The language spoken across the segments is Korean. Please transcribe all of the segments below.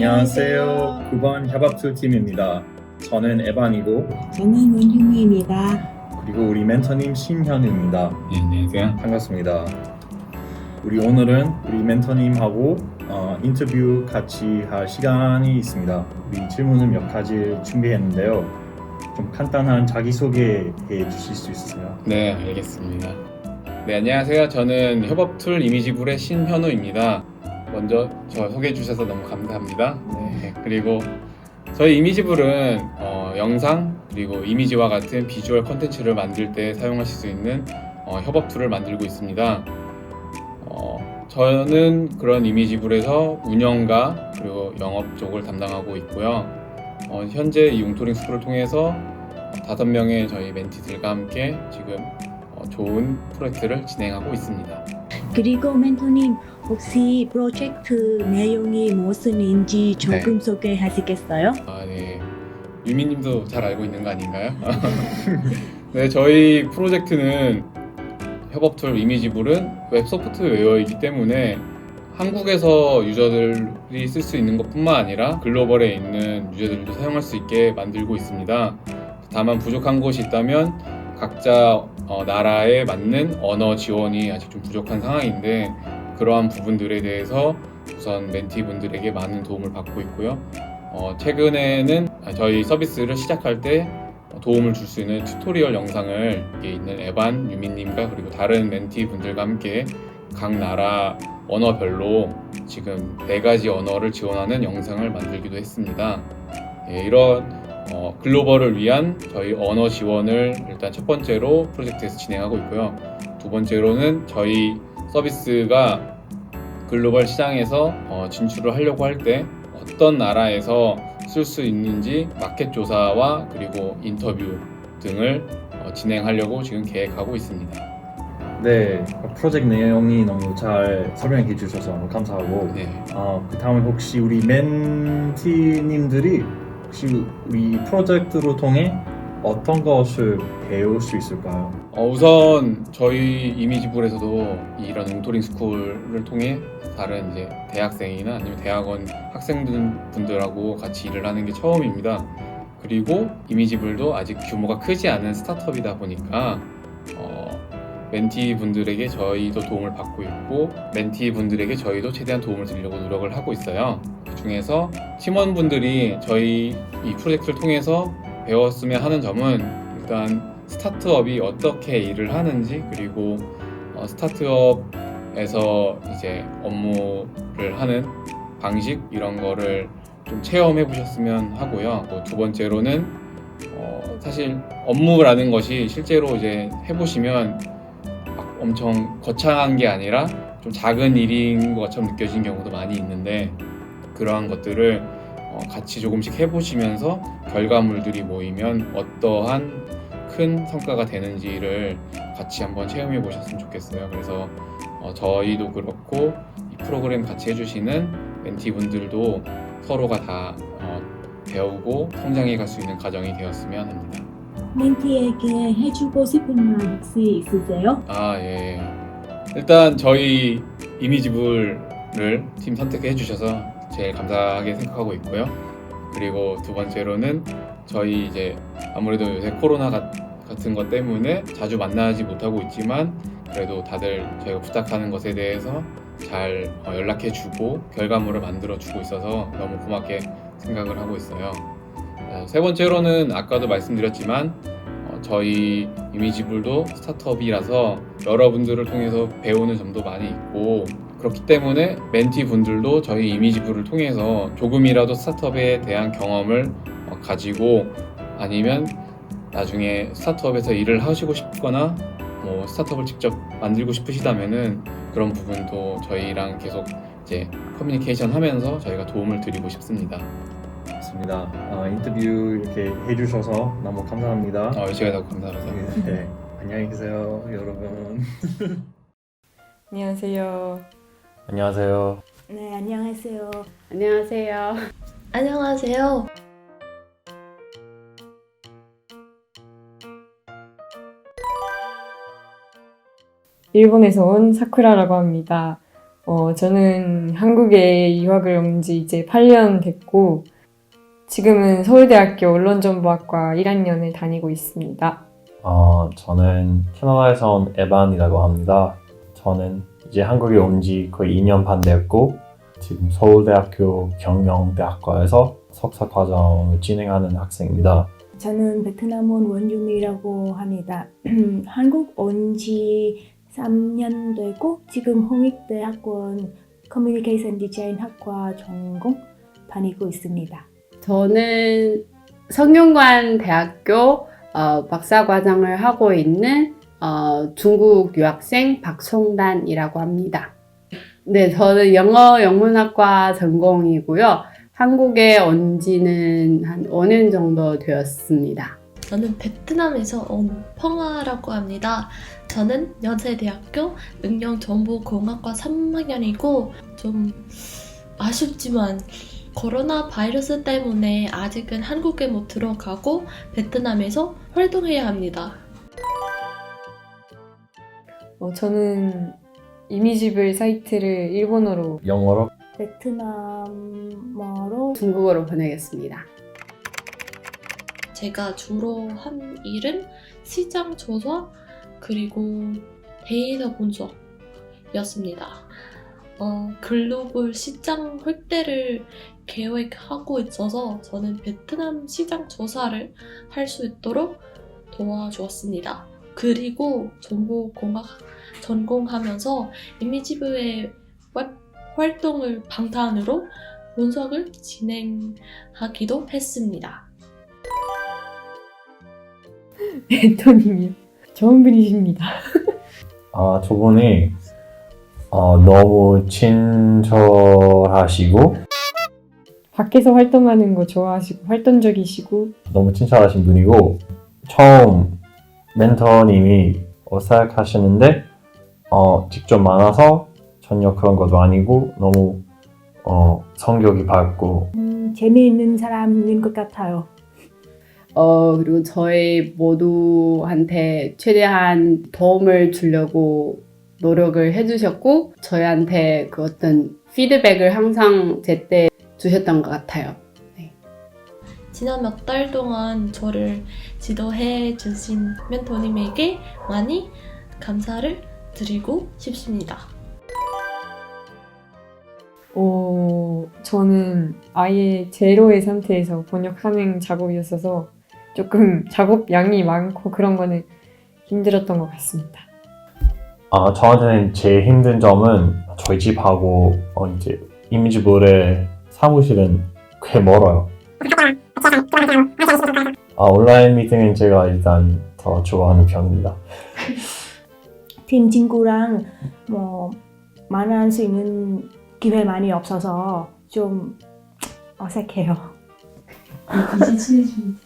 안녕하세요. 9번 협업투 팀입니다. 저는 에반이고 저는 원흉미입니다. 그리고 우리 멘토님 신현우입니다. 네, 안녕하세요. 반갑습니다. 우리 오늘은 우리 멘토님하고 어, 인터뷰 같이 할 시간이 있습니다. 우리 질문을 몇 가지 준비했는데요. 좀 간단한 자기소개 해 주실 수 있으세요? 네, 알겠습니다. 네, 안녕하세요. 저는 협업툴 이미지불의 신현우입니다. 먼저 저 소개해 주셔서 너무 감사합니다. 네, 그리고 저희 이미지불은 어, 영상 그리고 이미지와 같은 비주얼 컨텐츠를 만들 때 사용하실 수 있는 어, 협업 툴을 만들고 있습니다. 어, 저는 그런 이미지불에서 운영과 그리고 영업 쪽을 담당하고 있고요. 어, 현재 이 웅토링 스쿨을 통해서 다섯 명의 저희 멘티들과 함께 지금 어, 좋은 프로젝트를 진행하고 있습니다. 그리고 멘토님 혹시 프로젝트 내용이 무엇인지 조금 소개하시겠어요? 아, 네. 유미님도 잘 알고 있는 거 아닌가요? 네, 저희 프로젝트는 협업툴 이미지불은 웹 소프트웨어이기 때문에 한국에서 유저들이 쓸 수 있는 것뿐만 아니라 글로벌에 있는 유저들도 사용할 수 있게 만들고 있습니다. 다만 부족한 곳이 있다면 각자 어, 나라에 맞는 언어 지원이 아직 좀 부족한 상황인데 그러한 부분들에 대해서 우선 멘티분들에게 많은 도움을 받고 있고요. 어, 최근에는 저희 서비스를 시작할 때 도움을 줄 수 있는 튜토리얼 영상을 여기 있는 에반 유민님과 그리고 다른 멘티 분들과 함께 각 나라 언어별로 지금 네 가지 언어를 지원하는 영상을 만들기도 했습니다. 예, 이런 어, 글로벌을 위한 저희 언어 지원을 일단 첫 번째로 프로젝트에서 진행하고 있고요. 두 번째로는 저희 서비스가 글로벌 시장에서 어, 진출을 하려고 할 때 어떤 나라에서 쓸 수 있는지 마켓 조사와 그리고 인터뷰 등을 어, 진행하려고 지금 계획하고 있습니다. 네, 프로젝트 내용이 너무 잘 설명해 주셔서 너무 감사하고 네. 어, 그 다음에 혹시 우리 멘티님들이 혹시 우리 프로젝트로 통해 어떤 것을 배울 수 있을까요? 어, 우선 저희 이미지불에서도 이런 웅토링 스쿨을 통해 다른 이제 대학생이나 아니면 대학원 학생들 분들하고 같이 일을 하는 게 처음입니다. 그리고 이미지불도 아직 규모가 크지 않은 스타트업이다 보니까 어, 멘티 분들에게 저희도 도움을 받고 있고 멘티 분들에게 저희도 최대한 도움을 드리려고 노력을 하고 있어요. 그 중에서 팀원분들이 저희 이 프로젝트를 통해서 배웠으면 하는 점은 일단 스타트업이 어떻게 일을 하는지 그리고 어, 스타트업에서 이제 업무를 하는 방식 이런 거를 좀 체험해 보셨으면 하고요. 또두 번째로는 어, 사실 업무라는 것이 실제로 이제 해보시면 막 엄청 거창한 게 아니라 좀 작은 일인 것처럼 느껴지는 경우도 많이 있는데 그러한 것들을 어, 같이 조금씩 해보시면서 결과물들이 모이면 어떠한 큰 성과가 되는지를 같이 한번 체험해 보셨으면 좋겠어요. 그래서 어, 저희도 그렇고 이 프로그램 같이 해주시는 멘티분들도 서로가 다 어, 배우고 성장해 갈 수 있는 과정이 되었으면 합니다. 멘티에게 해주고 싶은 말 혹시 있으세요? 아, 예. 일단 저희 이미지불을 팀 선택해 주셔서 제일 감사하게 생각하고 있고요. 그리고 두 번째로는 저희 이제 아무래도 요새 코로나 가- 같은 것 때문에 자주 만나지 못하고 있지만 그래도 다들 저희가 부탁하는 것에 대해서 잘 어, 연락해 주고 결과물을 만들어 주고 있어서 너무 고맙게 생각을 하고 있어요. 어, 세 번째로는 아까도 말씀드렸지만 어, 저희 이미지불도 스타트업이라서 여러분들을 통해서 배우는 점도 많이 있고 그렇기 때문에 멘티 분들도 저희 이미지불을 통해서 조금이라도 스타트업에 대한 경험을 어, 가지고 아니면 나중에 스타트업에서 일을 하시고 싶거나 뭐 스타트업을 직접 만들고 싶으시다면은 그런 부분도 저희랑 계속 이제 커뮤니케이션 하면서 저희가 도움을 드리고 싶습니다. 맞습니다. 어, 인터뷰 이렇게 해주셔서 너무 감사합니다. 어, 제가 더 감사합니다. 네, 안녕히 계세요, 여러분. 안녕하세요. 안녕하세요. 네, 안녕하세요. 안녕하세요. 안녕하세요. 일본에서 온 사쿠라라고 합니다. 어, 저는 한국에 유학을 온 지 이제 8년 됐고, 지금은 서울대학교 언론정보학과 1학년을 다니고 있습니다. 어, 저는 캐나다에서 온 에반이라고 합니다. 저는 이제 한국에 온 지 거의 2년 반 되었고 지금 서울대학교 경영대학과에서 석사 과정을 진행하는 학생입니다. 저는 베트남 온 원유미라고 합니다. 한국 온 지 3년 되고 지금 홍익대 학원 커뮤니케이션 디자인 학과 전공 다니고 있습니다. 저는 성균관 대학교 어, 박사 과정을 하고 있는 어, 중국 유학생 박송단이라고 합니다. 네, 저는 영어 영문학과 전공이고요. 한국에 온 지는 한 5년 정도 되었습니다. 저는 베트남에서 온 펑아라고 합니다. 저는 연세대학교 응용정보공학과 3학년이고 좀 아쉽지만 코로나 바이러스 때문에 아직은 한국에 못 들어가고 베트남에서 활동해야 합니다. 어, 저는 이미지블 사이트를 일본어로 영어로 베트남어로 중국어로 번역했습니다. 제가 주로 한 일은 시장 조사 그리고 데이터 분석이었습니다. 어, 글로벌 시장 확대를 계획하고 있어서 저는 베트남 시장 조사를 할 수 있도록 도와주었습니다. 그리고 정보공학 전공하면서 이미지부의 웹 활동을 방탄으로 분석을 진행하기도 했습니다. 멘토님이요. 좋은 분이십니다. 아, 저분이 어, 너무 친절하시고 밖에서 활동하는 거 좋아하시고 활동적이시고 너무 친절하신 분이고 처음 멘토님이 어색하시는데 어, 직접 만나서 전혀 그런 것도 아니고 너무 어, 성격이 밝고 음, 재미있는 사람인 것 같아요. 어, 그리고 저희 모두한테 최대한 도움을 주려고 노력을 해주셨고, 저희한테 그 어떤 피드백을 항상 제때 주셨던 것 같아요. 지난 몇 달 동안 저를 지도해 주신 멘토님에게 많이 감사를 드리고 싶습니다. 어, 저는 아예 제로의 상태에서 번역하는 작업이었어서 조금 작업 양이 많고 그런 거는 힘들었던 것 같습니다. 아, 저한테는 제일 힘든 점은 저희 집하고 어, 이제 이미지볼의 사무실은 꽤 멀어요. 아, 온라인 미팅은 제가 일단 더 좋아하는 편입니다. 팀 친구랑 뭐 만날 수 있는 기회 많이 없어서 좀 어색해요. 친해집니다.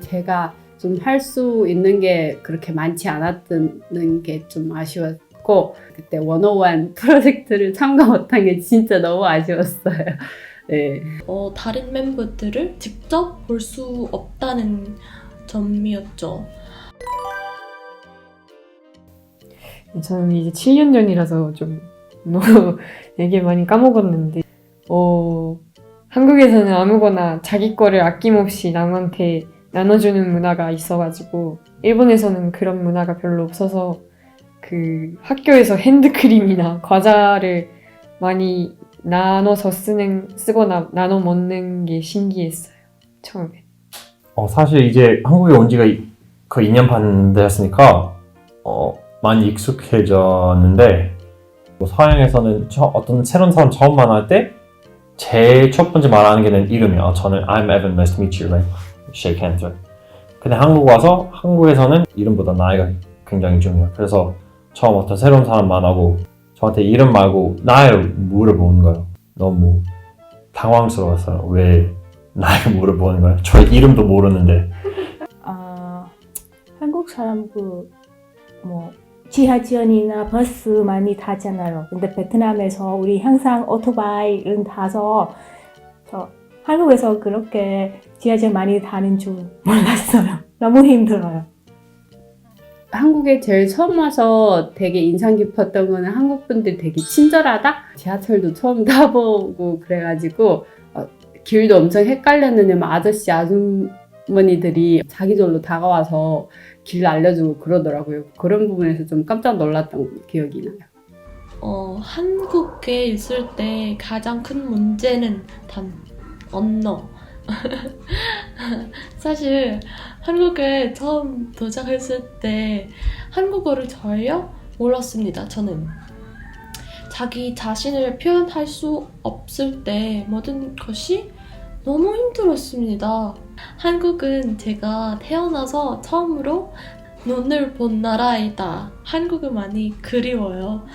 제가 좀 할 수 있는 게 그렇게 많지 않았던 게 좀 아쉬웠고, 그때 원어원 프로젝트를 참가 못한 게 진짜 너무 아쉬웠어요. 네. 어, 다른 멤버들을 직접 볼 수 없다는 점이었죠. 저는 이제 7년 전이라서 좀 너무 되게 많이 까먹었는데 어, 한국에서는 아무거나 자기 거를 아낌없이 남한테 나눠주는 문화가 있어가지고 일본에서는 그런 문화가 별로 없어서 그 학교에서 핸드크림이나 과자를 많이 나눠서 쓰는 쓰거나 나눠 먹는 게 신기했어요 처음에. 어, 사실 이제 한국에 온 지가 이- 거의 2년 반 되었으니까 어, 많이 익숙해졌는데 뭐 서양에서는 처- 어떤 새로운 사람 처음 만날 때 제일 첫 번째 말하는 게는 이름이야. 어, 저는 I'm Evan, nice to meet you, right? Shake hands, right? 근데 한국 와서 한국에서는 이름보다 나이가 굉장히 중요해요. 그래서 처음 어떤 새로운 사람 만나고 저한테 이름 말고 나이를 물어보는 거예요. 너무 당황스러웠어요. 왜 나이를 물어보는 거예요? 저 이름도 모르는데 아, 한국 사람 그뭐 지하철이나 버스 많이 타잖아요. 근데 베트남에서 우리 항상 오토바이를 타서 저 한국에서 그렇게 지하철 많이 타는 줄 몰랐어요. 너무 힘들어요. 한국에 제일 처음 와서 되게 인상 깊었던 거는 한국 분들이 되게 친절하다? 지하철도 처음 타보고 그래가지고 어, 길도 엄청 헷갈렸는데 막 아저씨 아주머니들이 자기 절로 다가와서 길 알려주고 그러더라고요. 그런 부분에서 좀 깜짝 놀랐던 기억이 나요. 어, 한국에 있을 때 가장 큰 문제는 단 언어. 사실 한국에 처음 도착했을 때 한국어를 전혀 몰랐습니다. 저는 자기 자신을 표현할 수 없을 때 모든 것이 너무 힘들었습니다. 한국은 제가 태어나서 처음으로 눈을 본 나라이다. 한국을 많이 그리워요.